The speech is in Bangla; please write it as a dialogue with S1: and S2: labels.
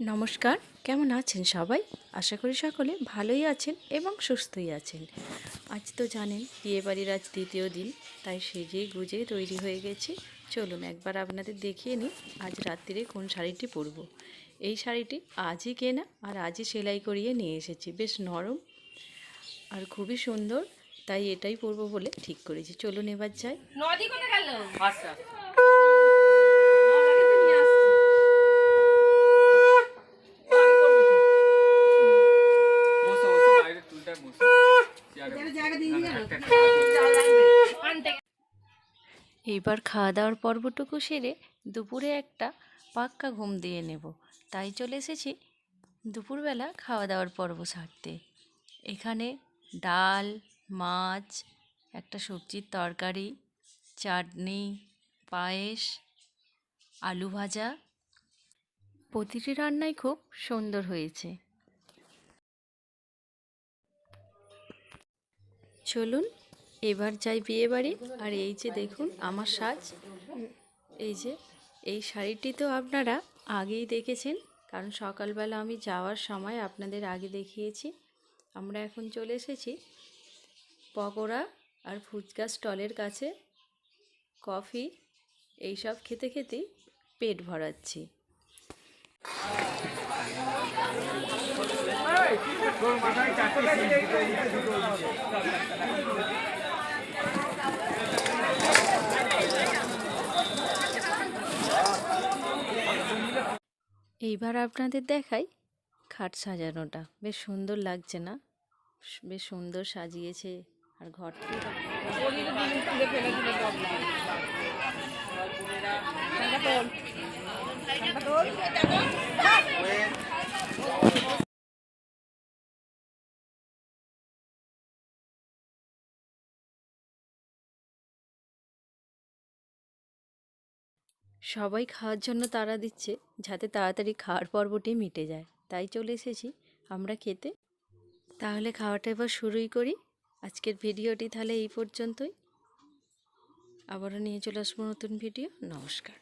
S1: নমস্কার কেমন আছেন সবাই? আশা করি সকলে ভালোই আছেন এবং সুস্থই আছেন। আজ তো জানেন বিয়েবাড়ির আজ দ্বিতীয় দিন তাই সেজে গুজে তৈরি হয়ে গেছি। চলুন একবার আপনাদের দেখিয়ে নিই আজ রাত্রিরে কোন শাড়িটি পরব। এই শাড়িটি আজই কেনা আর আজই সেলাই করিয়ে নিয়ে এসেছি। বেশ নরম আর খুবই সুন্দর তাই এটাই পরবো বলে ঠিক করেছি। চলুন এবার যাই।
S2: নদী কোনে গেল?
S3: আচ্ছা।
S1: এইবার খাওয়া দাওয়ার পর্বটুকু সেরে দুপুরে একটা পাক্কা ঘুম দিয়ে নেব। তাই চলে এসেছি দুপুরবেলা খাওয়া দাওয়ার পর্ব সারতে। এখানে ডাল, মাছ, একটা সবজির তরকারি, চাটনি, পায়েস, আলু ভাজা। প্রতিটি রান্নাই খুব সুন্দর হয়েছে। চলুন এবার যাই বিয়ে বাড়ি। আর এই যে দেখুন, আমার সাজ। এই যে, এই শাড়িটি তো আপনারা আগেই দেখেছেন, কারণ সকালবেলা আমি যাওয়ার সময় আপনাদের আগে দেখিয়েছি। আমরা এখন চলে এসেছি পকোড়া আর ফুচকা স্টলের কাছে। কফি, এইসব খেতে খেতেই পেট ভরাচ্ছি। এইবার আপনাদের দেখাই খাট সাজানোটা। বেশ সুন্দর লাগছে না? বেশ সুন্দর সাজিয়েছে আর ঘরটি। সবাই খাওয়ার জন্য তাড়া দিচ্ছে যাতে তাড়াতাড়ি খাওয়ার পর্বটি মিটে যায়। তাই চলে এসেছি আমরা খেতে। তাহলে খাওয়াটা এবার শুরুই করি। আজকের ভিডিওটি তাহলে এই পর্যন্তই। আবারও নিয়ে চলে আসব নতুন ভিডিও। নমস্কার।